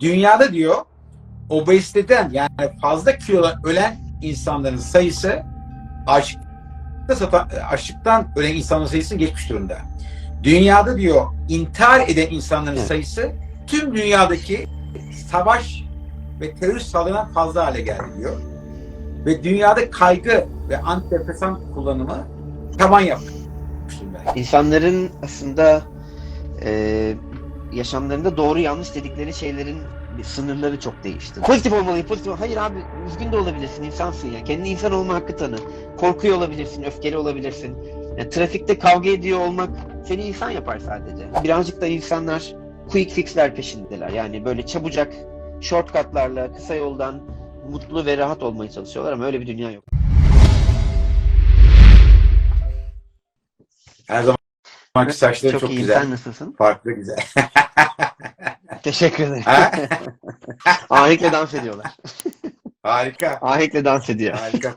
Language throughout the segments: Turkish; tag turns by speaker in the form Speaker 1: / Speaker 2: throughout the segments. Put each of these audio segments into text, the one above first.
Speaker 1: dünyada diyor obeziteden yani fazla kilodan ölen insanların sayısı açlıkta açlıktan ölen insanların sayısını geçmiş durumda. Dünyada diyor intihar eden insanların
Speaker 2: Evet.
Speaker 1: sayısı tüm dünyadaki savaş ve terörist saldırıdan fazla hale geldi diyor. Ve dünyada kaygı ve antidepresan kullanımı yapmış durumda.
Speaker 2: İnsanların aslında e, yaşamlarında doğru yanlış dedikleri şeylerin sınırları çok değişti. Pozitif olmalıyım, pozitif Hayır abi, üzgün de olabilirsin, insansın ya. Kendi insan olma hakkı tanı. Korkuyor olabilirsin, öfkeli olabilirsin. Yani trafikte kavga ediyor olmak seni insan yapar sadece. Birazcık da insanlar quick fixler peşindeler. Yani böyle çabucak shortcutlarla, kısa yoldan mutlu ve rahat olmaya çalışıyorlar ama öyle bir dünya yok.
Speaker 1: Her zamanki saçları çok,
Speaker 2: çok, iyiyim.
Speaker 1: güzel.
Speaker 2: Sen nasılsın?
Speaker 1: Farklı güzel.
Speaker 2: Teşekkür ederim. Ahenkle dans ediyorlar.
Speaker 1: Harika.
Speaker 2: Ahenkle dans ediyor.
Speaker 1: Harika.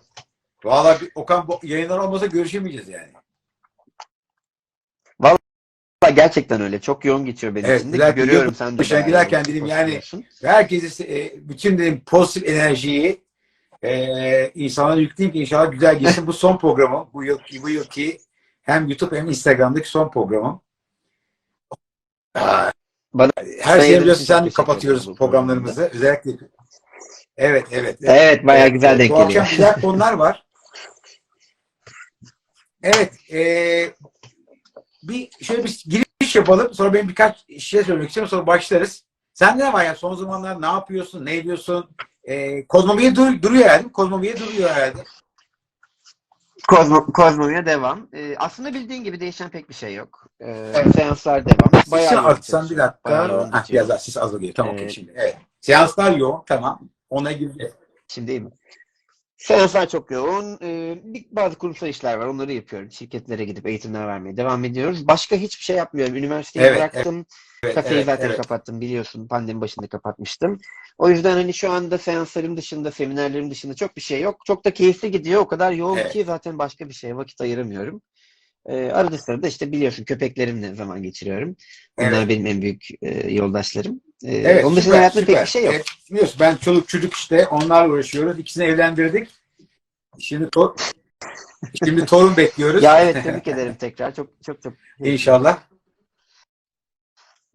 Speaker 1: Vallahi bir- Okan bu yayınlar olmasa görüşemeyeceğiz yani.
Speaker 2: Gerçekten öyle. Çok yoğun geçiyor benim
Speaker 1: Evet,
Speaker 2: için Görüyorum sen de. Bayağı
Speaker 1: giderken dedim yani- herkese e, bütün dedim pozitif enerjiyi e, insanlara yükleyeyim ki inşallah güzel geçsin. Bu son programım. Bu yıl, bu yılki hem YouTube hem Instagram'daki son programım.
Speaker 2: Bana-
Speaker 1: her sene biliyorsun sen kapatıyoruz programlarımızı. Özellikle Evet, evet.
Speaker 2: Evet bayağı güzel
Speaker 1: Evet,
Speaker 2: denk
Speaker 1: Bu akşam
Speaker 2: geliyor.
Speaker 1: güzel konular var. Evet. E, bir şöyle bir giriş yapalım. Sonra ben birkaç şey söylemek istiyorum. Sonra başlarız. Sen ne var ya? Son zamanlar ne yapıyorsun? Ne ediyorsun? E, Kozmobiye dur, duruyor herhalde. Kozmobiye duruyor herhalde.
Speaker 2: Kozmo, Kozmo'ya devam. Ee, aslında bildiğin gibi değişen pek bir şey yok. Ee,
Speaker 1: Evet.
Speaker 2: Seanslar devam.
Speaker 1: Sesi
Speaker 2: yoğun
Speaker 1: artsan bir.
Speaker 2: Bayağı
Speaker 1: dakika.
Speaker 2: geçiyor.
Speaker 1: biraz daha ses az geliyor. Tamam okey
Speaker 2: Evet.
Speaker 1: şimdi. Evet. Seanslar yoğun. Tamam. Ona girdi.
Speaker 2: Şimdi iyi mi? Seanslar çok yoğun. Ee, bazı kurumsal işler var. Onları yapıyorum. Şirketlere gidip eğitimler vermeye devam ediyoruz. Başka hiçbir şey yapmıyorum. Üniversiteyi
Speaker 1: Evet,
Speaker 2: bıraktım.
Speaker 1: Evet,
Speaker 2: Kafeyi
Speaker 1: evet,
Speaker 2: zaten
Speaker 1: evet.
Speaker 2: kapattım biliyorsun. Pandemi başında kapatmıştım. O yüzden hani şu anda seanslarım dışında, seminerlerim dışında çok bir şey yok. Çok da keyifli gidiyor. O kadar yoğun
Speaker 1: Evet.
Speaker 2: ki zaten başka bir şeye vakit ayıramıyorum. Ee, arada sırada işte biliyorsun köpeklerimle zaman geçiriyorum. Onlar
Speaker 1: Evet.
Speaker 2: benim en büyük e, yoldaşlarım. Ee,
Speaker 1: Evet,
Speaker 2: onun dışında hayatımda pek bir şey yok.
Speaker 1: Evet, biliyorsun ben çoluk çocuk işte onlarla uğraşıyoruz. İkisini evlendirdik. Şimdi to şimdi torun bekliyoruz.
Speaker 2: Ya evet tebrik ederim tekrar. Çok çok çok.
Speaker 1: İnşallah.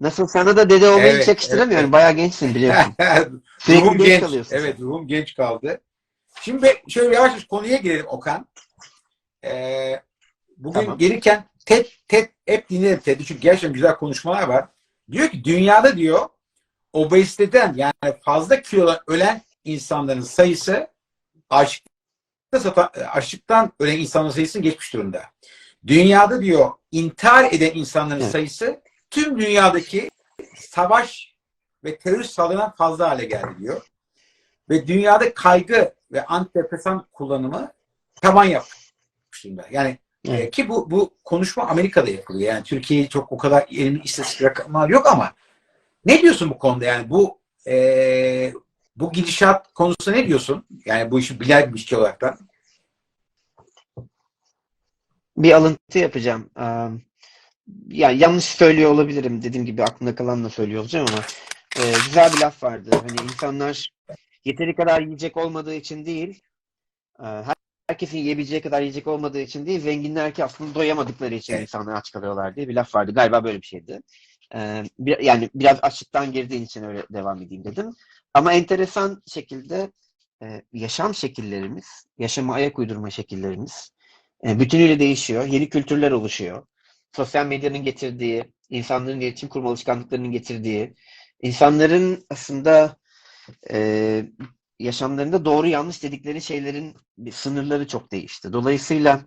Speaker 2: Nasıl sana da dede olmayı
Speaker 1: Evet,
Speaker 2: hiç yakıştıramıyorum.
Speaker 1: evet.
Speaker 2: Bayağı gençsin biliyorsun. Sürekli
Speaker 1: ruhum
Speaker 2: genç
Speaker 1: genç.
Speaker 2: kalıyorsun.
Speaker 1: Evet ruhum genç kaldı. Şimdi şöyle yavaş yavaş konuya girelim Okan. Ee, bugün
Speaker 2: Tamam.
Speaker 1: gelirken TED, TED hep dinledim TED'i çünkü gerçekten güzel konuşmalar var. Diyor ki dünyada diyor obeziteden yani fazla kilodan ölen insanların sayısı açlıkta açlıktan ölen insanların sayısını geçmiş durumda. Dünyada diyor intihar eden insanların
Speaker 2: Evet.
Speaker 1: sayısı tüm dünyadaki savaş ve terörist saldırıdan fazla hale geldi diyor. Ve dünyada kaygı ve antidepresan kullanımı tavan yapmış durumda. Yani e,
Speaker 2: Evet.
Speaker 1: ki bu bu konuşma Amerika'da yapılıyor. Yani Türkiye'ye çok o kadar elimde istatistik rakamlar yok ama ne diyorsun bu konuda? Yani bu e, bu gidişat konusunda ne diyorsun? Yani bu işi bilen bir kişi olarak
Speaker 2: Bir alıntı yapacağım. Ee, yani yanlış söylüyor olabilirim. Dediğim gibi aklımda kalanla söylüyor olacağım ama e, güzel bir laf vardı. Hani insanlar yeteri kadar yiyecek olmadığı için değil, e, her- herkesin yiyebileceği kadar yiyecek olmadığı için değil, zenginler ki aslında doyamadıkları için
Speaker 1: Evet.
Speaker 2: insanlar aç kalıyorlar diye bir laf vardı. Galiba böyle bir şeydi. Ee, bir- yani biraz açlıktan girdiğin için öyle devam edeyim dedim. Ama enteresan şekilde e, yaşam şekillerimiz, yaşama ayak uydurma şekillerimiz e, bütünüyle değişiyor. Yeni kültürler oluşuyor. Sosyal medyanın getirdiği, insanların iletişim kurma alışkanlıklarının getirdiği, insanların aslında e, yaşamlarında doğru yanlış dedikleri şeylerin sınırları çok değişti. Dolayısıyla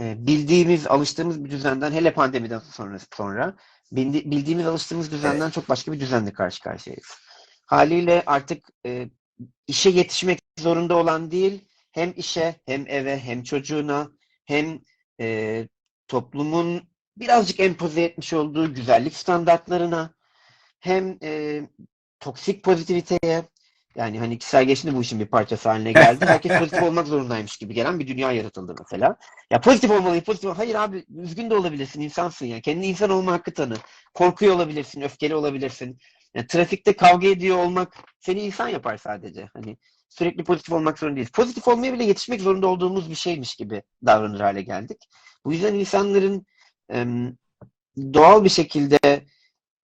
Speaker 2: e, bildiğimiz, alıştığımız bir düzenden hele pandemiden sonra sonra bildiğimiz, alıştığımız düzenden çok başka bir düzenle karşı karşıyayız. Haliyle artık e, işe yetişmek zorunda olan değil, hem işe, hem eve, hem çocuğuna, hem e, toplumun birazcık empoze etmiş olduğu güzellik standartlarına, hem e, toksik pozitiviteye, yani hani kişisel gelişim bu işin bir parçası haline geldi. Herkes pozitif olmak zorundaymış gibi gelen bir dünya yaratıldı mesela. Ya pozitif olmalıyım, pozitif. Hayır abi, üzgün de olabilirsin, insansın ya. Kendi insan olma hakkı tanı. Korkuyor olabilirsin, öfkeli olabilirsin. Yani trafikte kavga ediyor olmak seni insan yapar sadece. Hani sürekli pozitif olmak zorunda değiliz. Pozitif olmaya bile yetişmek zorunda olduğumuz bir şeymiş gibi davranır hale geldik. Bu yüzden insanların doğal bir şekilde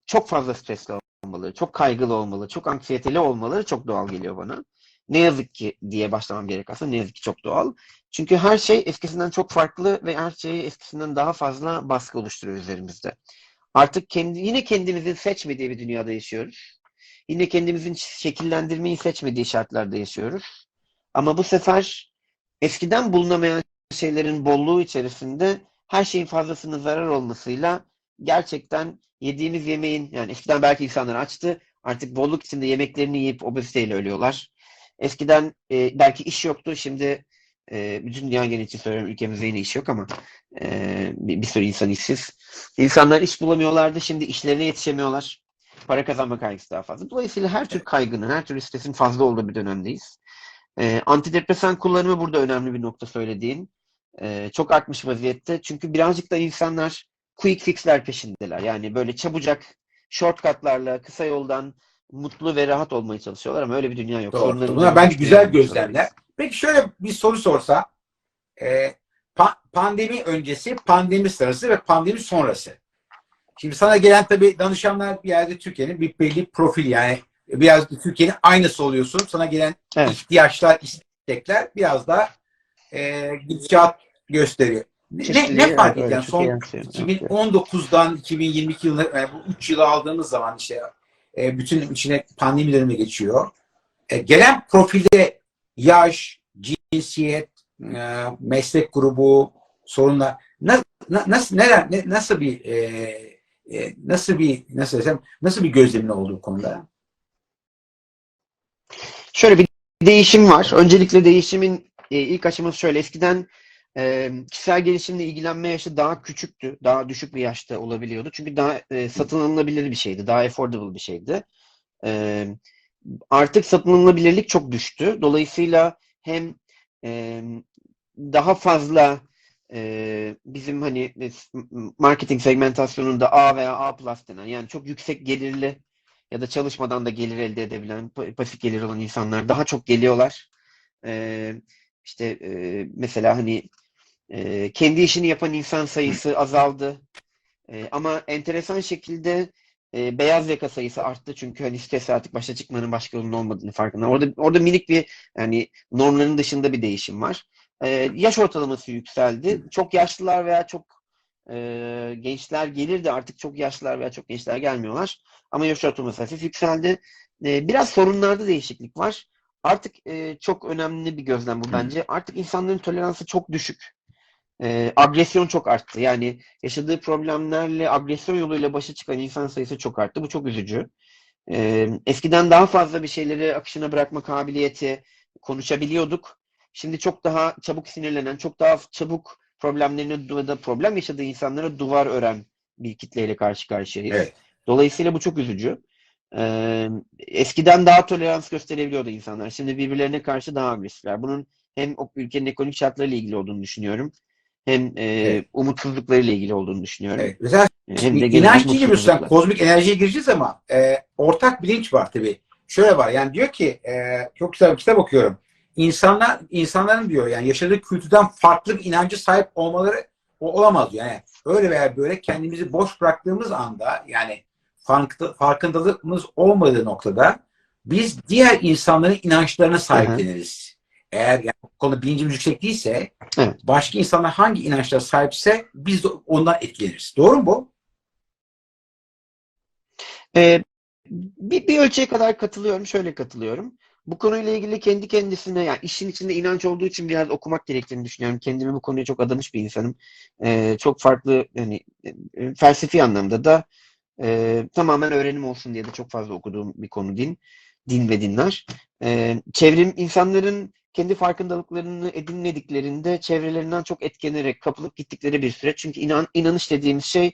Speaker 2: çok fazla stresli olmaları, çok kaygılı olmalı, çok anksiyeteli olmaları çok doğal geliyor bana. Ne yazık ki diye başlamam gerek aslında. Ne yazık ki çok doğal. Çünkü her şey eskisinden çok farklı ve her şey eskisinden daha fazla baskı oluşturuyor üzerimizde. Artık kendi, yine kendimizin seçmediği bir dünyada yaşıyoruz. Yine kendimizin şekillendirmeyi seçmediği şartlarda yaşıyoruz. Ama bu sefer eskiden bulunamayan şeylerin bolluğu içerisinde her şeyin fazlasının zarar olmasıyla gerçekten yediğimiz yemeğin yani eskiden belki insanlar açtı artık bolluk içinde yemeklerini yiyip obeziteyle ölüyorlar. Eskiden e, belki iş yoktu şimdi e, bütün dünya genel için söylüyorum ülkemizde yine iş yok ama e, bir, bir sürü insan işsiz. İnsanlar iş bulamıyorlardı şimdi işlerine yetişemiyorlar. Para kazanma kaygısı daha fazla. Dolayısıyla her tür kaygının, her tür stresin fazla olduğu bir dönemdeyiz. E, antidepresan kullanımı burada önemli bir nokta söylediğin. E, çok artmış vaziyette. Çünkü birazcık da insanlar quick fixler peşindeler. Yani böyle çabucak shortcutlarla, kısa yoldan mutlu ve rahat olmaya çalışıyorlar ama öyle bir dünya yok.
Speaker 1: Doğru. Bunlar bence güzel gözlemler. Peki şöyle bir soru sorsa. e, pa- pandemi öncesi, pandemi sırası ve pandemi sonrası. Şimdi sana gelen tabii danışanlar bir yerde Türkiye'nin bir belli profil yani biraz da Türkiye'nin aynısı oluyorsun. Sana gelen
Speaker 2: Evet.
Speaker 1: ihtiyaçlar, istekler biraz da e, gidişat gösteriyor. Ne, ne, fark
Speaker 2: öyle,
Speaker 1: Son
Speaker 2: çok yansıyor. Evet, evet.
Speaker 1: 2019'dan 2022 yılına yani bu 3 yılı aldığımız zaman işte e, bütün içine pandemi dönemi geçiyor. E, gelen profilde yaş, cinsiyet, e, meslek grubu, sorunlar na, na- nasıl neler ne- nasıl bir e, e, nasıl bir nasıl desem nasıl bir gözlemin olduğu konuda?
Speaker 2: Şöyle bir değişim var. Öncelikle değişimin e, ilk aşaması şöyle. Eskiden e, kişisel gelişimle ilgilenme yaşı daha küçüktü. Daha düşük bir yaşta olabiliyordu. Çünkü daha e, satın alınabilir bir şeydi. Daha affordable bir şeydi. E, artık satın alınabilirlik çok düştü. Dolayısıyla hem e, daha fazla e, bizim hani e, marketing segmentasyonunda A veya A plus denen yani çok yüksek gelirli ya da çalışmadan da gelir elde edebilen, pa- pasif gelir olan insanlar daha çok geliyorlar. Ee, işte e, mesela hani e, kendi işini yapan insan sayısı azaldı. E, ama enteresan şekilde e, beyaz yaka sayısı arttı çünkü hani sitesi artık başa çıkmanın başka yolunun olmadığını farkında. Orada orada minik bir yani normların dışında bir değişim var. E, yaş ortalaması yükseldi. Çok yaşlılar veya çok e, gençler gelirdi artık çok yaşlılar veya çok gençler gelmiyorlar. Ama yaş ortalaması hafif yükseldi. E, biraz sorunlarda değişiklik var. Artık e, çok önemli bir gözlem bu bence. Artık insanların toleransı çok düşük. E, agresyon çok arttı. Yani yaşadığı problemlerle agresyon yoluyla başa çıkan insan sayısı çok arttı. Bu çok üzücü. E, eskiden daha fazla bir şeyleri akışına bırakma kabiliyeti konuşabiliyorduk. Şimdi çok daha çabuk sinirlenen, çok daha çabuk problemlerini da problem yaşadığı insanlara duvar ören bir kitleyle karşı karşıyayız.
Speaker 1: Evet.
Speaker 2: Dolayısıyla bu çok üzücü. Ee, eskiden daha tolerans gösterebiliyordu insanlar. Şimdi birbirlerine karşı daha agresifler. Bunun hem o ülkenin ekonomik şartlarıyla ilgili olduğunu düşünüyorum. Hem e,
Speaker 1: Evet.
Speaker 2: umutsuzluklarıyla ilgili olduğunu düşünüyorum.
Speaker 1: Evet. Mesela
Speaker 2: Hem de
Speaker 1: İnanç sen
Speaker 2: mutsuzluklar.
Speaker 1: kozmik enerjiye gireceğiz ama e, ortak bilinç var tabii. Şöyle var yani diyor ki e, çok güzel bir kitap okuyorum. İnsanlar insanların diyor yani yaşadığı kültürden farklı bir inancı sahip olmaları o olamaz diyor. Yani öyle veya böyle kendimizi boş bıraktığımız anda yani farkında, farkındalığımız olmadığı noktada biz diğer insanların inançlarına sahipleniriz. Eğer yani bu konuda bilincimiz yüksek değilse
Speaker 2: Evet.
Speaker 1: başka insanlar hangi inançlara sahipse biz de ondan etkileniriz. Doğru mu bu?
Speaker 2: Ee, bir, bir ölçüye kadar katılıyorum. Şöyle katılıyorum. Bu konuyla ilgili kendi kendisine yani işin içinde inanç olduğu için biraz okumak gerektiğini düşünüyorum. Kendimi bu konuya çok adamış bir insanım. Ee, çok farklı yani e, felsefi anlamda da e, tamamen öğrenim olsun diye de çok fazla okuduğum bir konu din. Din ve dinler. Ee, çevrim insanların kendi farkındalıklarını edinmediklerinde çevrelerinden çok etkilenerek kapılıp gittikleri bir süreç. Çünkü inan, inanış dediğimiz şey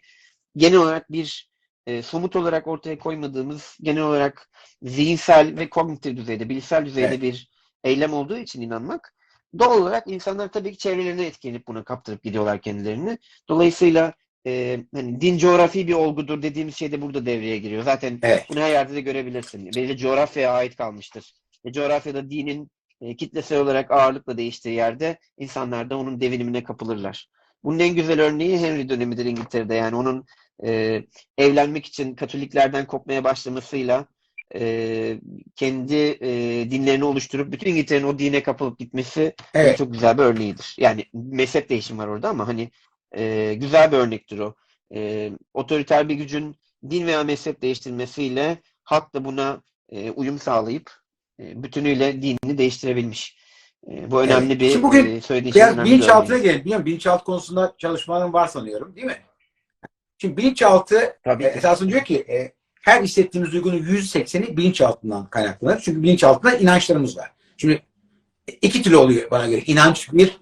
Speaker 2: genel olarak bir e, somut olarak ortaya koymadığımız genel olarak zihinsel ve kognitif düzeyde, bilişsel düzeyde
Speaker 1: Evet.
Speaker 2: bir eylem olduğu için inanmak. Doğal olarak insanlar tabii ki çevrelerine etkilenip buna kaptırıp gidiyorlar kendilerini. Dolayısıyla e, hani din coğrafi bir olgudur dediğimiz şey de burada devreye giriyor. Zaten
Speaker 1: Evet.
Speaker 2: bunu her yerde de görebilirsin. Belli coğrafyaya ait kalmıştır. E, coğrafyada dinin e, kitlesel olarak ağırlıkla değiştiği yerde insanlar da onun devinimine kapılırlar. Bunun en güzel örneği Henry dönemidir İngiltere'de. Yani onun e, evlenmek için Katoliklerden kopmaya başlamasıyla e, kendi e, dinlerini oluşturup bütün İngiltere'nin o dine kapılıp gitmesi
Speaker 1: Evet.
Speaker 2: çok güzel bir örneğidir. Yani mezhep değişimi var orada ama hani e, güzel bir örnektir o. E, otoriter bir gücün din veya mezhep değiştirmesiyle halk da buna e, uyum sağlayıp bütünüyle dinini değiştirebilmiş. E, bu önemli
Speaker 1: Evet.
Speaker 2: bir
Speaker 1: Şimdi bugün
Speaker 2: e, söylediğin şey
Speaker 1: Biraz bilinçaltına gelelim. Biliyorum bilinçaltı konusunda çalışmaların var sanıyorum değil mi? Şimdi bilinçaltı
Speaker 2: Tabii
Speaker 1: e, esasında diyor ki e, her hissettiğimiz duygunun %80'i bilinçaltından kaynaklanır. Çünkü bilinçaltında inançlarımız var. Şimdi iki türlü oluyor bana göre. İnanç bir,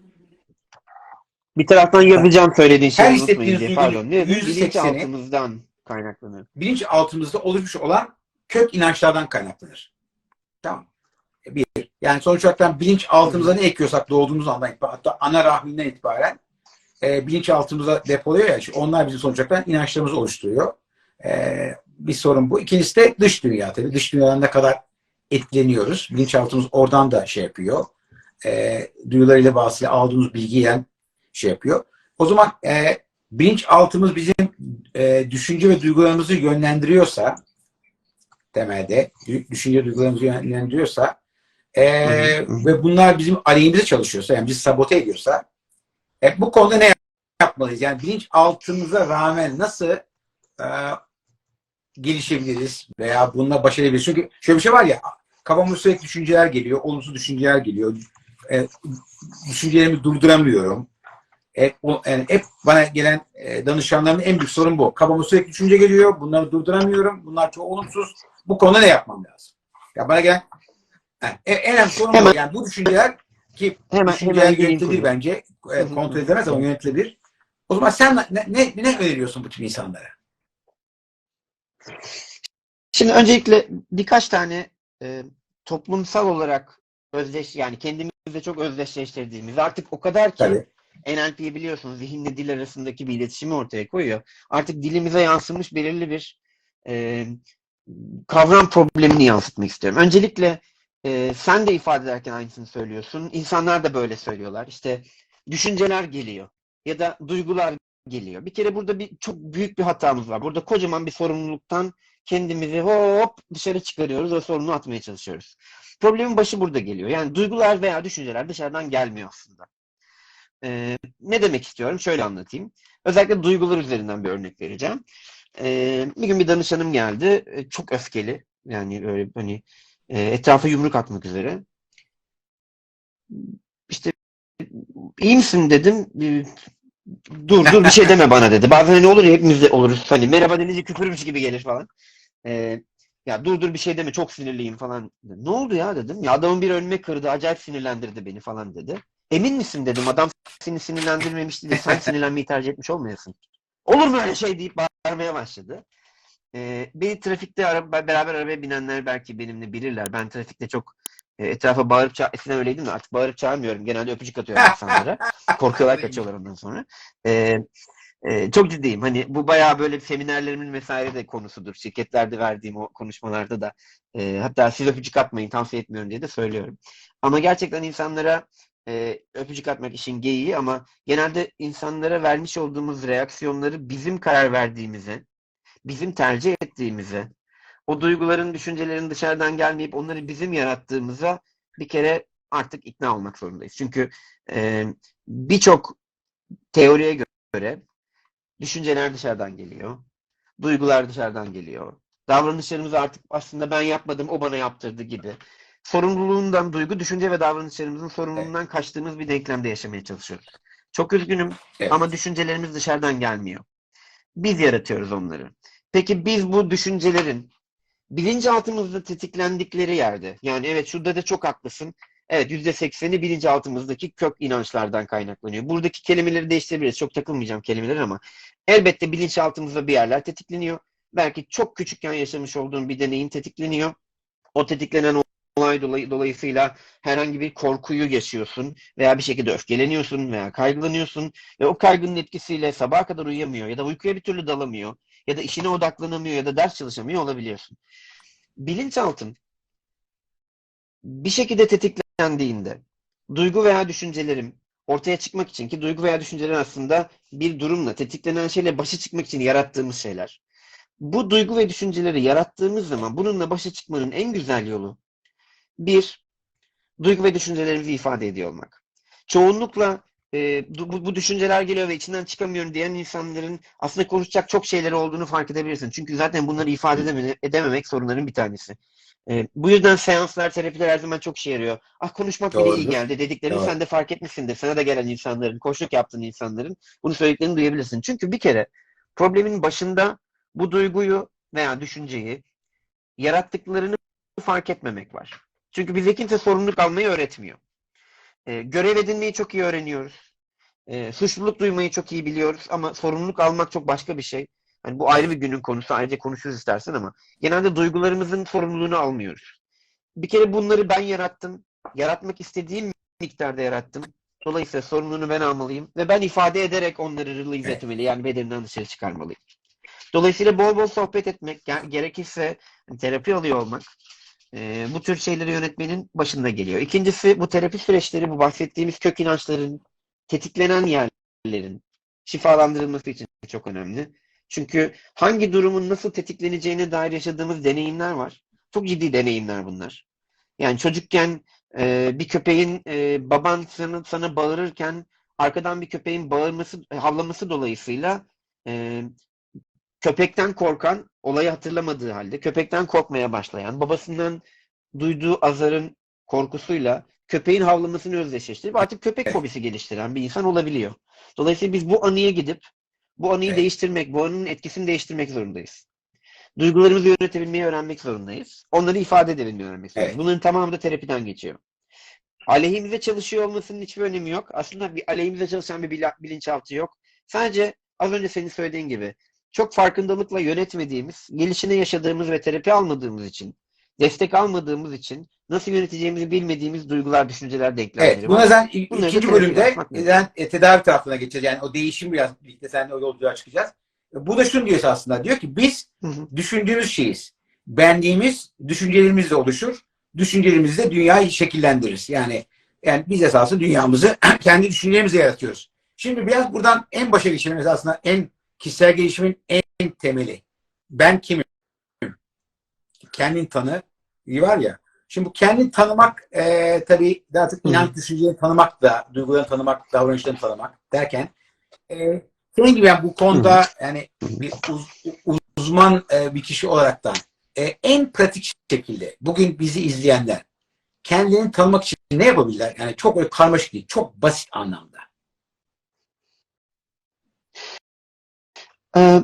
Speaker 2: Bir taraftan yazacağım söylediğin
Speaker 1: Her
Speaker 2: şeyi unutmayın
Speaker 1: hissettiğiniz
Speaker 2: diye. Pardon. Ne?
Speaker 1: yüzde
Speaker 2: Bilinçaltımızdan kaynaklanıyor.
Speaker 1: bilinçaltımızda oluşmuş olan kök inançlardan kaynaklanır. Tamam. Bir. Yani sonuç olarak bilinçaltımıza ne ekiyorsak doğduğumuz andan itibaren hatta ana rahminden itibaren e, bilinçaltımıza depoluyor ya. onlar bizim sonuç olarak inançlarımızı oluşturuyor. E, bir sorun bu. İkincisi de dış dünya tabii. Dış dünyadan ne kadar etkileniyoruz. Bilinçaltımız oradan da şey yapıyor. E, duyularıyla vasıtayla aldığımız bilgiyle şey yapıyor. O zaman e, bilinçaltımız bizim e, düşünce ve duygularımızı yönlendiriyorsa temelde dü- düşünce duygularımızı yönlendiriyorsa e,
Speaker 2: hı.
Speaker 1: ve bunlar bizim aleyhimize çalışıyorsa yani bizi sabote ediyorsa e, bu konuda ne yapmalıyız? Yani bilinçaltımıza rağmen nasıl e, gelişebiliriz veya bununla baş edebiliriz? Çünkü şöyle bir şey var ya kafama sürekli düşünceler geliyor, olumsuz düşünceler geliyor. E, düşüncelerimi durduramıyorum. Hep, o, yani hep bana gelen e, danışanların en büyük sorun bu. Kafama sürekli düşünce geliyor. Bunları durduramıyorum. Bunlar çok olumsuz. Bu konuda ne yapmam lazım? Ya bana gelen en, en önemli sorun
Speaker 2: Hemen-.
Speaker 1: Yani bu düşünceler ki
Speaker 2: Hemen,
Speaker 1: düşünceler
Speaker 2: hemen
Speaker 1: yönetilebilir bence.
Speaker 2: Hı,
Speaker 1: kontrol
Speaker 2: hı.
Speaker 1: edilemez ama yönetilebilir. O zaman sen ne, ne, ne öneriyorsun bu tip insanlara?
Speaker 2: Şimdi öncelikle birkaç tane e, toplumsal olarak özdeş yani kendimizle çok özdeşleştirdiğimiz artık o kadar ki
Speaker 1: Tabii.
Speaker 2: NLP biliyorsunuz zihinle dil arasındaki bir iletişimi ortaya koyuyor. Artık dilimize yansımış belirli bir e, kavram problemini yansıtmak istiyorum. Öncelikle e, sen de ifade ederken aynısını söylüyorsun. İnsanlar da böyle söylüyorlar. İşte düşünceler geliyor ya da duygular geliyor. Bir kere burada bir çok büyük bir hatamız var. Burada kocaman bir sorumluluktan kendimizi hop dışarı çıkarıyoruz ve sorumlu atmaya çalışıyoruz. Problemin başı burada geliyor. Yani duygular veya düşünceler dışarıdan gelmiyor aslında. Ee, ne demek istiyorum? Şöyle anlatayım. Özellikle duygular üzerinden bir örnek vereceğim. Ee, bir gün bir danışanım geldi. Ee, Çok öfkeli. Yani böyle hani e, etrafa yumruk atmak üzere. İşte iyi misin dedim. Ee, Dur dur bir şey deme bana dedi. Bazen hani olur ya hepimiz de oluruz. Hani merhaba denince küfürmüş gibi gelir falan. Ee, ya dur dur bir şey deme çok sinirliyim falan. Ne oldu ya dedim. Ya adamın bir önüme kırdı acayip sinirlendirdi beni falan dedi. Emin misin dedim adam seni sinirlendirmemişti de sen sinirlenmeyi tercih etmiş olmayasın. Olur mu öyle şey deyip bağırmaya başladı. Ee, beni trafikte araba, beraber arabaya binenler belki benimle bilirler. Ben trafikte çok e, etrafa bağırıp ça- eskiden öyleydim de artık bağırıp çağırmıyorum. Genelde öpücük atıyorum insanlara. Korkuyorlar kaçıyorlar ondan sonra. Ee, e, çok ciddiyim. Hani bu bayağı böyle seminerlerimin vesaire de konusudur. Şirketlerde verdiğim o konuşmalarda da e, hatta siz öpücük atmayın tavsiye etmiyorum diye de söylüyorum. Ama gerçekten insanlara e, öpücük atmak işin geyiği ama genelde insanlara vermiş olduğumuz reaksiyonları bizim karar verdiğimize, bizim tercih ettiğimize, o duyguların, düşüncelerin dışarıdan gelmeyip onları bizim yarattığımıza bir kere artık ikna olmak zorundayız. Çünkü e, birçok teoriye göre düşünceler dışarıdan geliyor. Duygular dışarıdan geliyor. Davranışlarımız artık aslında ben yapmadım, o bana yaptırdı gibi. Sorumluluğundan, duygu, düşünce ve davranışlarımızın sorumluluğundan kaçtığımız bir denklemde yaşamaya çalışıyoruz. Çok üzgünüm
Speaker 1: Evet.
Speaker 2: ama düşüncelerimiz dışarıdan gelmiyor. Biz yaratıyoruz onları. Peki biz bu düşüncelerin bilinçaltımızda tetiklendikleri yerde, yani evet şurada da çok haklısın. Evet %80'i bilinçaltımızdaki kök inançlardan kaynaklanıyor. Buradaki kelimeleri değiştirebiliriz. Çok takılmayacağım kelimelere ama elbette bilinçaltımızda bir yerler tetikleniyor. Belki çok küçükken yaşamış olduğun bir deneyim tetikleniyor. O tetiklenen olay dolay- dolayısıyla herhangi bir korkuyu yaşıyorsun veya bir şekilde öfkeleniyorsun veya kaygılanıyorsun ve o kaygının etkisiyle sabaha kadar uyuyamıyor ya da uykuya bir türlü dalamıyor ya da işine odaklanamıyor ya da ders çalışamıyor olabiliyorsun. Bilinçaltın bir şekilde tetiklendiğinde duygu veya düşüncelerim ortaya çıkmak için ki duygu veya düşünceler aslında bir durumla tetiklenen şeyle başa çıkmak için yarattığımız şeyler. Bu duygu ve düşünceleri yarattığımız zaman bununla başa çıkmanın en güzel yolu bir, duygu ve düşüncelerimizi ifade ediyor olmak. Çoğunlukla e, bu, bu düşünceler geliyor ve içinden çıkamıyorum diyen insanların aslında konuşacak çok şeyleri olduğunu fark edebilirsin. Çünkü zaten bunları ifade edeme- edememek sorunların bir tanesi. E, bu yüzden seanslar, terapiler her zaman çok işe yarıyor. Ah konuşmak bile iyi geldi dediklerini
Speaker 1: Doğru.
Speaker 2: sen de fark etmişsindir. Sana da gelen insanların, koşluk yaptığın insanların bunu söylediklerini duyabilirsin. Çünkü bir kere problemin başında bu duyguyu veya düşünceyi yarattıklarını fark etmemek var. Çünkü bize kimse sorumluluk almayı öğretmiyor. Ee, görev edinmeyi çok iyi öğreniyoruz. Ee, suçluluk duymayı çok iyi biliyoruz ama sorumluluk almak çok başka bir şey. Hani bu ayrı bir günün konusu, ayrıca konuşuruz istersen ama genelde duygularımızın sorumluluğunu almıyoruz. Bir kere bunları ben yarattım. Yaratmak istediğim miktarda yarattım. Dolayısıyla sorumluluğunu ben almalıyım ve ben ifade ederek onları release etmeli. Yani bedeninden dışarı çıkarmalıyım. Dolayısıyla bol bol sohbet etmek, ge- gerekirse terapi alıyor olmak e, bu tür şeyleri yönetmenin başında geliyor. İkincisi bu terapi süreçleri, bu bahsettiğimiz kök inançların, tetiklenen yerlerin şifalandırılması için çok önemli. Çünkü hangi durumun nasıl tetikleneceğine dair yaşadığımız deneyimler var. Çok ciddi deneyimler bunlar. Yani çocukken e, bir köpeğin e, baban sana, sana bağırırken arkadan bir köpeğin bağırması, havlaması dolayısıyla e, köpekten korkan, olayı hatırlamadığı halde köpekten korkmaya başlayan, babasından duyduğu azarın korkusuyla köpeğin havlamasını özdeşleştirip artık köpek
Speaker 1: Evet.
Speaker 2: fobisi geliştiren bir insan olabiliyor. Dolayısıyla biz bu anıya gidip bu anıyı
Speaker 1: Evet.
Speaker 2: değiştirmek, bu anının etkisini değiştirmek zorundayız. Duygularımızı yönetebilmeyi öğrenmek zorundayız. Onları ifade edebilmeyi öğrenmek zorundayız.
Speaker 1: Evet.
Speaker 2: Bunların tamamı da terapiden geçiyor. Aleyhimize çalışıyor olmasının hiçbir önemi yok. Aslında bir aleyhimize çalışan bir bilinçaltı yok. Sadece az önce senin söylediğin gibi çok farkındalıkla yönetmediğimiz, gelişine yaşadığımız ve terapi almadığımız için, destek almadığımız için nasıl yöneteceğimizi bilmediğimiz duygular, düşünceler, denklemleri
Speaker 1: Evet, buna
Speaker 2: var.
Speaker 1: zaten
Speaker 2: Bunları
Speaker 1: ikinci bölümde zaten e, tedavi tarafına geçeceğiz. Yani o değişim biraz birlikte seninle o yolculuğa çıkacağız. E, Bu da şunu diyor aslında. Diyor ki biz
Speaker 2: Hı hı.
Speaker 1: düşündüğümüz şeyiz. Benliğimiz düşüncelerimizle oluşur. Düşüncelerimizle dünyayı şekillendiririz. Yani yani biz esası dünyamızı kendi düşüncelerimizle yaratıyoruz. Şimdi biraz buradan en başa geçelim aslında en kişisel gelişimin en temeli. Ben kimim? Kendin tanı var ya. Şimdi bu kendini tanımak e, tabii
Speaker 2: Hı.
Speaker 1: inanç düşüncelerini tanımak da, duygularını tanımak, davranışlarını tanımak derken e, senin gibi yani bu konuda yani bir uz- uzman e, bir kişi olaraktan e, en pratik şekilde bugün bizi izleyenler kendilerini tanımak için ne yapabilirler? Yani çok öyle karmaşık değil, çok basit anlamda.
Speaker 2: Ee,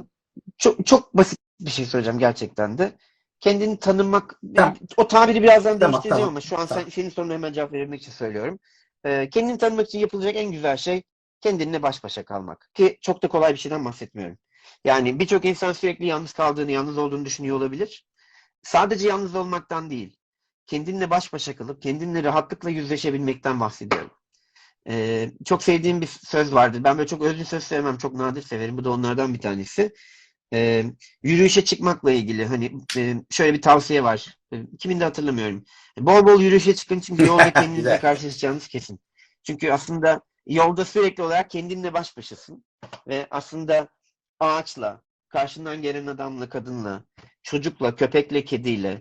Speaker 2: çok çok basit bir şey söyleyeceğim gerçekten de. Kendini tanımak,
Speaker 1: Tamam.
Speaker 2: o tabiri birazdan
Speaker 1: Tamam,
Speaker 2: değiştireceğim
Speaker 1: tamam,
Speaker 2: ama şu an
Speaker 1: tamam.
Speaker 2: sen, senin soruna hemen cevap verebilmek için söylüyorum. Ee, kendini tanımak için yapılacak en güzel şey kendinle baş başa kalmak. Ki çok da kolay bir şeyden bahsetmiyorum. Yani birçok insan sürekli yalnız kaldığını, yalnız olduğunu düşünüyor olabilir. Sadece yalnız olmaktan değil, kendinle baş başa kalıp kendinle rahatlıkla yüzleşebilmekten bahsediyorum. Ee, çok sevdiğim bir söz vardır. Ben böyle çok özlü söz sevmem, çok nadir severim. Bu da onlardan bir tanesi. Ee, yürüyüşe çıkmakla ilgili hani e, şöyle bir tavsiye var. E, Kimin de hatırlamıyorum. Bol bol yürüyüşe çıkın çünkü yolda kendinizle karşılaşacağınız kesin. Çünkü aslında yolda sürekli olarak kendinle baş başasın ve aslında ağaçla, karşından gelen adamla, kadınla, çocukla, köpekle, kediyle,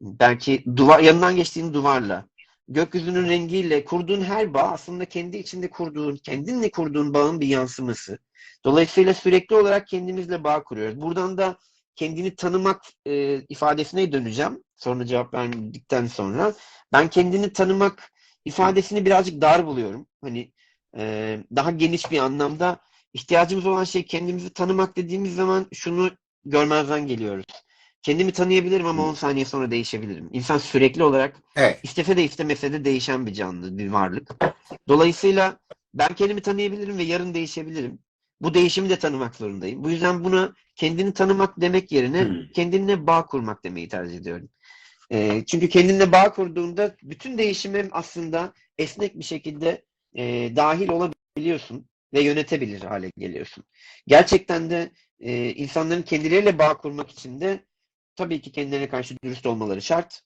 Speaker 2: belki duvar yanından geçtiğin duvarla, gökyüzünün rengiyle kurduğun her bağ aslında kendi içinde kurduğun, kendinle kurduğun bağın bir yansıması. Dolayısıyla sürekli olarak kendimizle bağ kuruyoruz. Buradan da kendini tanımak e, ifadesine döneceğim. Sonra cevap verdikten sonra. Ben kendini tanımak ifadesini birazcık dar buluyorum. Hani e, daha geniş bir anlamda ihtiyacımız olan şey kendimizi tanımak dediğimiz zaman şunu görmezden geliyoruz. Kendimi tanıyabilirim ama 10 saniye sonra değişebilirim. İnsan sürekli olarak
Speaker 1: Evet.
Speaker 2: istese de istemese de değişen bir canlı, bir varlık. Dolayısıyla ben kendimi tanıyabilirim ve yarın değişebilirim. Bu değişimi de tanımak zorundayım. Bu yüzden buna kendini tanımak demek yerine
Speaker 1: Hmm.
Speaker 2: kendinle bağ kurmak demeyi tercih ediyorum. E, çünkü kendinle bağ kurduğunda bütün değişime aslında esnek bir şekilde e, dahil olabiliyorsun ve yönetebilir hale geliyorsun. Gerçekten de e, insanların kendileriyle bağ kurmak için de tabii ki kendilerine karşı dürüst olmaları şart.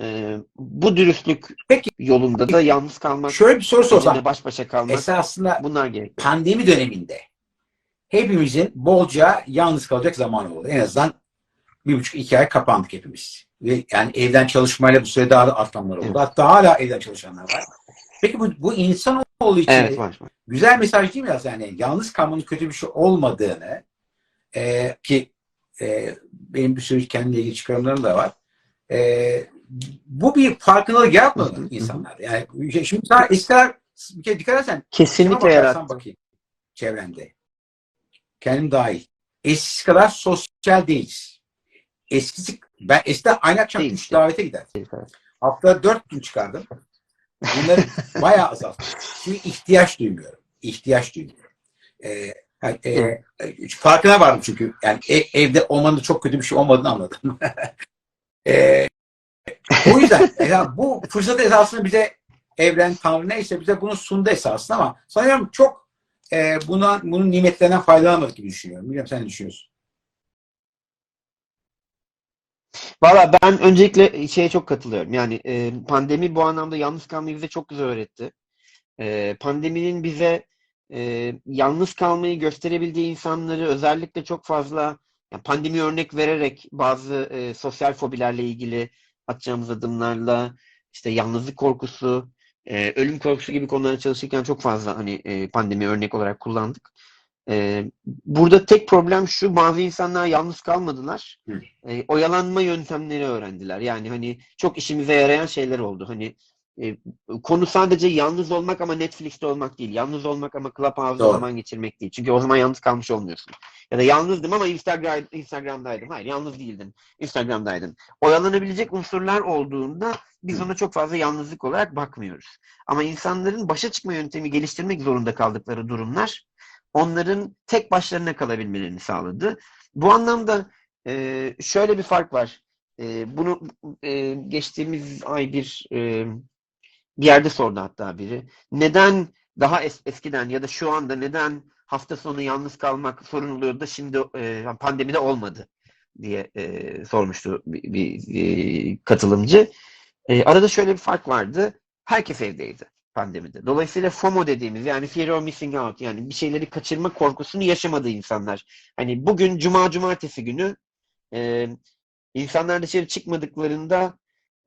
Speaker 2: E, bu dürüstlük
Speaker 1: Peki.
Speaker 2: yolunda da yalnız kalmak,
Speaker 1: Şöyle bir soru sorsam.
Speaker 2: baş başa kalmak
Speaker 1: Esasında
Speaker 2: bunlar gerekiyor.
Speaker 1: pandemi döneminde hepimizin bolca yalnız kalacak zamanı oldu. En azından bir buçuk iki ay kapandık hepimiz. Ve yani evden çalışmayla bu sürede daha da artanlar oldu.
Speaker 2: Evet.
Speaker 1: Hatta hala evden çalışanlar var. Peki bu, bu insanoğlu için
Speaker 2: Evet var. var.
Speaker 1: güzel mesaj değil mi? Yani yalnız kalmanın kötü bir şey olmadığını e, ki e, benim bir sürü kendimle ilgili çıkarımlarım da var. E, bu bir farkındalık yaratmadı
Speaker 2: hı, hı.
Speaker 1: insanlar. Yani şey, şimdi sana eskiler bir kere dikkat edersen
Speaker 2: Kesinlikle yarattı.
Speaker 1: bakayım çevrende. Kendim dahil. Eskisi kadar sosyal değiliz. Eskisi ben eskiden aynı akşam
Speaker 2: Değil
Speaker 1: üç
Speaker 2: işte.
Speaker 1: davete giderdim. Haftada dört gün çıkardım. Bunları bayağı azalttım. Şimdi ihtiyaç duymuyorum. İhtiyaç duymuyorum. Ee, yani, e, e, farkına vardım çünkü. Yani e- evde olmanın çok kötü bir şey olmadığını anladım. Ee, o yüzden ya bu fırsat esasında bize evren, tanrı neyse bize bunu sundu esasında ama sanıyorum çok e, buna, bunun nimetlerinden faydalanmadık gibi düşünüyorum. Bilmiyorum sen ne düşünüyorsun?
Speaker 2: Valla ben öncelikle şeye çok katılıyorum. Yani e, pandemi bu anlamda yalnız kalmayı bize çok güzel öğretti. E, pandeminin bize e, yalnız kalmayı gösterebildiği insanları özellikle çok fazla yani pandemi örnek vererek bazı e, sosyal fobilerle ilgili atacağımız adımlarla işte yalnızlık korkusu, e, ölüm korkusu gibi konulara çalışırken çok fazla hani e, pandemi örnek olarak kullandık. E, burada tek problem şu bazı insanlar yalnız kalmadılar e, oyalanma yöntemleri öğrendiler. Yani hani çok işimize yarayan şeyler oldu. Hani e, konu sadece yalnız olmak ama Netflix'te olmak değil. Yalnız olmak ama Clubhouse'da
Speaker 1: Doğru.
Speaker 2: zaman geçirmek değil. Çünkü o zaman yalnız kalmış olmuyorsun. Ya da yalnızdım ama Instagram, Instagram'daydım. Hayır yalnız değildin. Instagram'daydın. Oyalanabilecek unsurlar olduğunda biz ona çok fazla yalnızlık olarak bakmıyoruz. Ama insanların başa çıkma yöntemi geliştirmek zorunda kaldıkları durumlar onların tek başlarına kalabilmelerini sağladı. Bu anlamda ee, şöyle bir fark var. Ee, bunu e, geçtiğimiz ay bir e, bir yerde sordu hatta biri. Neden daha es- eskiden ya da şu anda neden hafta sonu yalnız kalmak sorun oluyordu da şimdi e, pandemide olmadı diye e, sormuştu bir, bir, e, katılımcı. E, arada şöyle bir fark vardı. Herkes evdeydi pandemide. Dolayısıyla FOMO dediğimiz yani fear of missing out yani bir şeyleri kaçırma korkusunu yaşamadı insanlar. Hani bugün cuma cumartesi günü e, insanlar dışarı çıkmadıklarında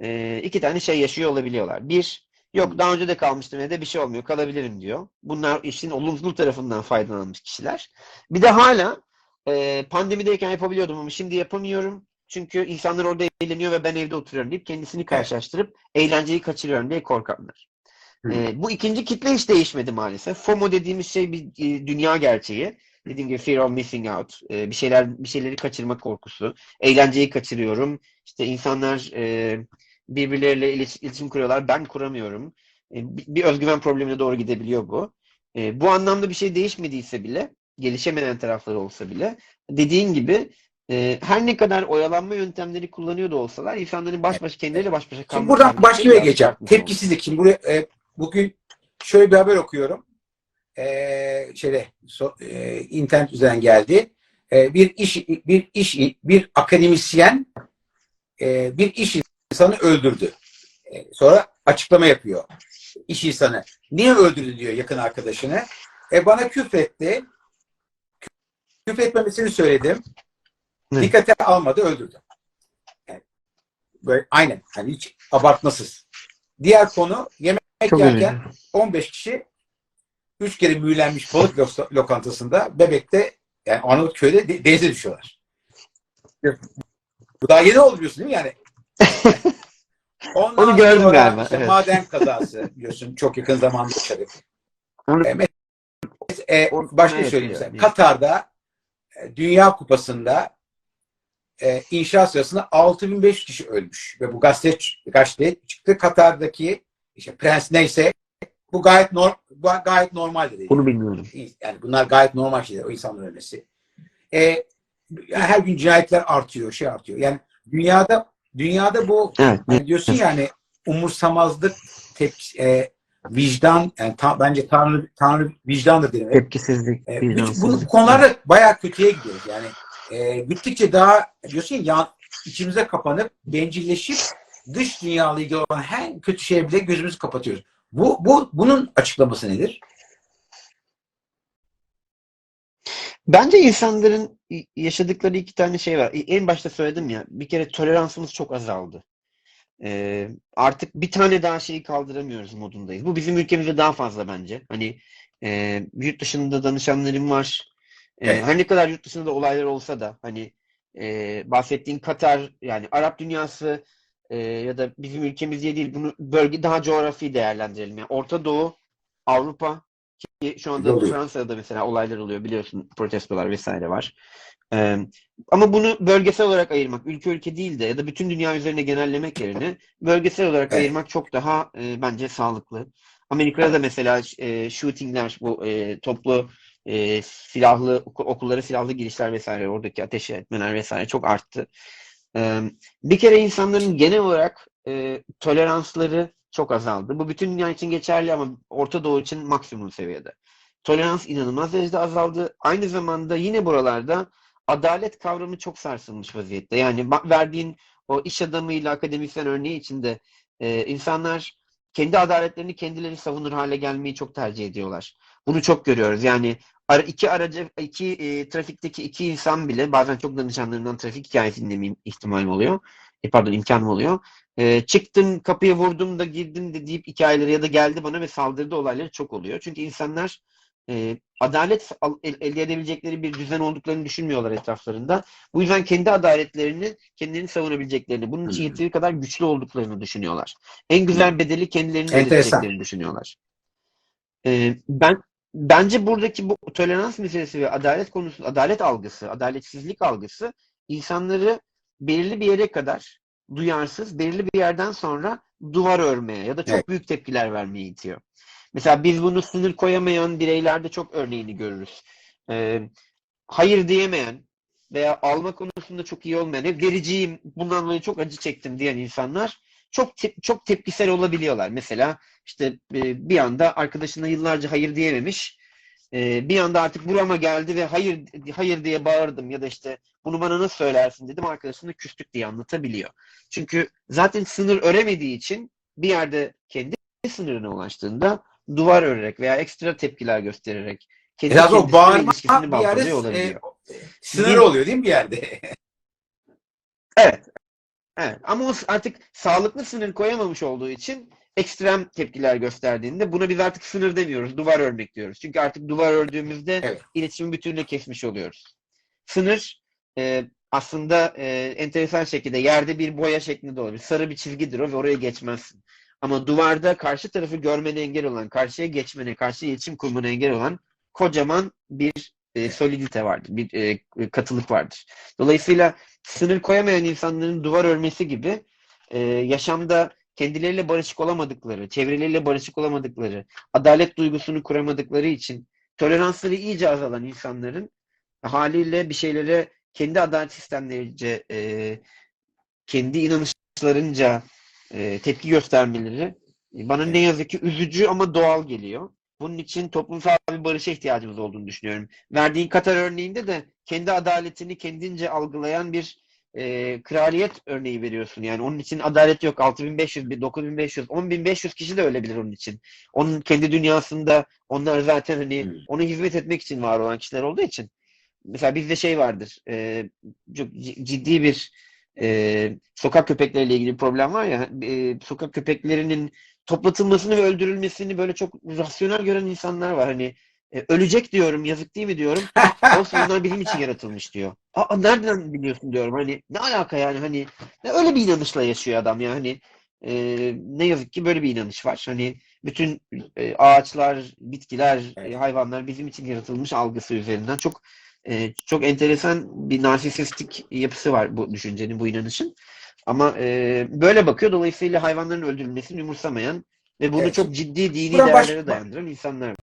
Speaker 2: e, iki tane şey yaşıyor olabiliyorlar. Bir, yok daha önce de kalmıştım evde bir şey olmuyor kalabilirim diyor. Bunlar işin olumsuz tarafından faydalanmış kişiler. Bir de hala e, pandemideyken yapabiliyordum ama şimdi yapamıyorum. Çünkü insanlar orada eğleniyor ve ben evde oturuyorum deyip kendisini karşılaştırıp eğlenceyi kaçırıyorum diye korkanlar. E, bu ikinci kitle hiç değişmedi maalesef. FOMO dediğimiz şey bir e, dünya gerçeği. Dediğim gibi fear of missing out. E, bir şeyler bir şeyleri kaçırma korkusu. Eğlenceyi kaçırıyorum. İşte insanlar e, birbirleriyle iletişim kuruyorlar. Ben kuramıyorum. E, bir, özgüven problemine doğru gidebiliyor bu. E, bu anlamda bir şey değişmediyse bile, gelişemeyen tarafları olsa bile, dediğin gibi e, her ne kadar oyalanma yöntemleri kullanıyor da olsalar insanların baş başa kendileriyle baş başa
Speaker 1: Şimdi
Speaker 2: kalma
Speaker 1: buradan başka bir
Speaker 2: biraz
Speaker 1: geçeceğim. Tepkisizlik. Şimdi buraya, e, bugün şöyle bir haber okuyorum. E, şeyde so- e, internet üzerinden geldi. E, bir iş bir iş bir akademisyen e, bir iş insanı öldürdü. E, sonra açıklama yapıyor. İş insanı. Niye öldürdü diyor yakın arkadaşını. E, bana küfretti. Küfretmemesini söyledim.
Speaker 2: Evet.
Speaker 1: Dikkate almadı öldürdü. Yani böyle aynen. Hani hiç abartmasız. Diğer konu yemek
Speaker 2: Çok
Speaker 1: yerken
Speaker 2: üzücü.
Speaker 1: 15 kişi 3 kere mühürlenmiş balık lo- lokantasında Bebek'te yani Arnavutköy'de de- denize düşüyorlar. Bu daha yeni oldu biliyorsun değil mi yani? Ondan
Speaker 2: Onu gördüm
Speaker 1: sonra
Speaker 2: galiba,
Speaker 1: işte
Speaker 2: evet.
Speaker 1: maden kazası biliyorsun çok yakın zamanda yaşadık.
Speaker 2: Onu-
Speaker 1: E, e, başka söyleyeyim size. Katar'da e, Dünya Kupası'nda e, inşaat sırasında 6500 kişi ölmüş. Ve bu gazete, gazete çıktı. Katar'daki işte prens neyse bu gayet norm, bu gayet normal dedi.
Speaker 2: Bunu bilmiyorum.
Speaker 1: Yani bunlar gayet normal şeyler o insanların ölmesi. E, her gün cinayetler artıyor, şey artıyor. Yani dünyada dünyada bu
Speaker 2: Evet.
Speaker 1: hani diyorsun yani umursamazlık, tepki, e, vicdan, yani ta- bence Tanrı, Tanrı vicdandır derim.
Speaker 2: Tepkisizlik,
Speaker 1: E, bu, bu, konularda bayağı kötüye gidiyoruz. Yani e, gittikçe daha diyorsun ya yan- içimize kapanıp bencilleşip dış dünyayla ilgili olan her kötü şeye bile gözümüzü kapatıyoruz. Bu, bu bunun açıklaması nedir?
Speaker 2: Bence insanların yaşadıkları iki tane şey var. En başta söyledim ya, bir kere toleransımız çok azaldı. Ee, artık bir tane daha şeyi kaldıramıyoruz modundayız. Bu bizim ülkemizde daha fazla bence. Hani e, yurt dışında danışanlarım var. E,
Speaker 1: Evet.
Speaker 2: her ne kadar yurt dışında da olaylar olsa da hani e, bahsettiğin Katar yani Arap dünyası e, ya da bizim ülkemiz diye değil bunu bölge daha coğrafi değerlendirelim. Yani Orta Doğu, Avrupa ki şu anda
Speaker 1: Oluyor.
Speaker 2: Fransa'da mesela olaylar oluyor biliyorsun protestolar vesaire var. Ee, ama bunu bölgesel olarak ayırmak, ülke ülke değil de ya da bütün dünya üzerine genellemek yerine bölgesel olarak
Speaker 1: Evet.
Speaker 2: ayırmak çok daha e, bence sağlıklı. Amerika'da da mesela e, shootingler, bu e, toplu e, silahlı oku- okullara silahlı girişler vesaire, oradaki ateş etmeler vesaire çok arttı. Ee, bir kere insanların genel olarak e, toleransları çok azaldı. Bu bütün dünya için geçerli ama Orta Doğu için maksimum seviyede. Tolerans inanılmaz derecede azaldı. Aynı zamanda yine buralarda adalet kavramı çok sarsılmış vaziyette. Yani verdiğin o iş adamıyla akademisyen örneği içinde e, insanlar kendi adaletlerini kendileri savunur hale gelmeyi çok tercih ediyorlar. Bunu çok görüyoruz. Yani iki aracı, iki e, trafikteki iki insan bile bazen çok danışanlarından trafik hikayesi dinleme ihtimalim oluyor. E, pardon imkanım oluyor. E, çıktım kapıya vurdum da girdim de deyip hikayeleri ya da geldi bana ve saldırdı olayları çok oluyor. Çünkü insanlar e, adalet al- el- elde edebilecekleri bir düzen olduklarını düşünmüyorlar etraflarında. Bu yüzden kendi adaletlerini, kendilerini savunabileceklerini, bunun için yeteri kadar güçlü olduklarını düşünüyorlar. En güzel bedeli kendilerinin
Speaker 1: Enteresan.
Speaker 2: ödeyeceklerini düşünüyorlar. E, ben bence buradaki bu tolerans meselesi ve adalet konusu, adalet algısı, adaletsizlik algısı insanları belirli bir yere kadar duyarsız, belirli bir yerden sonra duvar örmeye ya da çok
Speaker 1: Evet.
Speaker 2: büyük tepkiler vermeye itiyor. Mesela biz bunu sınır koyamayan bireylerde çok örneğini görürüz. Ee, hayır diyemeyen veya alma konusunda çok iyi olmayan, hep vericiyim, bundan dolayı çok acı çektim diyen insanlar çok te- çok tepkisel olabiliyorlar. Mesela işte e, bir anda arkadaşına yıllarca hayır diyememiş, e, bir anda artık burama geldi ve hayır hayır diye bağırdım ya da işte bunu bana nasıl söylersin dedim arkadaşına küstük diye anlatabiliyor. Çünkü zaten sınır öremediği için bir yerde kendi sınırına ulaştığında duvar örerek veya ekstra tepkiler göstererek kendi
Speaker 1: Biraz o bağırma
Speaker 2: ilişkisini
Speaker 1: bir yerde e,
Speaker 2: olabiliyor.
Speaker 1: sınır
Speaker 2: Bir-
Speaker 1: oluyor değil mi bir yerde?
Speaker 2: Evet. Evet. Ama o artık sağlıklı sınır koyamamış olduğu için ekstrem tepkiler gösterdiğinde buna biz artık sınır demiyoruz. Duvar örmek diyoruz. Çünkü artık duvar ördüğümüzde
Speaker 1: Evet.
Speaker 2: iletişimi bütünüyle kesmiş oluyoruz. Sınır e, aslında e, enteresan şekilde yerde bir boya şeklinde olabilir. Sarı bir çizgidir o ve oraya geçmezsin. Ama duvarda karşı tarafı görmene engel olan, karşıya geçmene, karşı iletişim kurmana engel olan kocaman bir e, solidite vardır. Bir e, katılık vardır. Dolayısıyla sınır koyamayan insanların duvar örmesi gibi e, yaşamda kendileriyle barışık olamadıkları, çevreleriyle barışık olamadıkları, adalet duygusunu kuramadıkları için toleransları iyice azalan insanların haliyle bir şeylere kendi adalet sistemlerince, e, kendi inanışlarınca e, tepki göstermeleri e, bana ne yazık ki üzücü ama doğal geliyor. Bunun için toplumsal bir barışa ihtiyacımız olduğunu düşünüyorum. Verdiğin Katar örneğinde de kendi adaletini kendince algılayan bir e, kraliyet örneği veriyorsun. Yani onun için adalet yok. 6500, bir 9500, 10500 kişi de ölebilir onun için. Onun kendi dünyasında onlar zaten hani
Speaker 1: Hmm.
Speaker 2: ona hizmet etmek için var olan kişiler olduğu için. Mesela bizde şey vardır. E, çok ciddi bir e, sokak köpekleriyle ilgili bir problem var ya. e, sokak köpeklerinin toplatılmasını ve öldürülmesini böyle çok rasyonel gören insanlar var. Hani e, ölecek diyorum, yazık değil mi diyorum. Olsun onlar bizim için yaratılmış diyor. Aa, nereden biliyorsun diyorum. Hani ne alaka yani hani ne öyle bir inanışla yaşıyor adam ya hani e, ne yazık ki böyle bir inanış var. Hani bütün e, ağaçlar, bitkiler, e, hayvanlar bizim için yaratılmış algısı üzerinden çok e, çok enteresan bir narsisistik yapısı var bu düşüncenin, bu inanışın. Ama e, böyle bakıyor. Dolayısıyla hayvanların öldürülmesini umursamayan ve bunu
Speaker 1: Evet.
Speaker 2: çok ciddi dini
Speaker 1: baş-
Speaker 2: değerlere dayandıran insanlar var.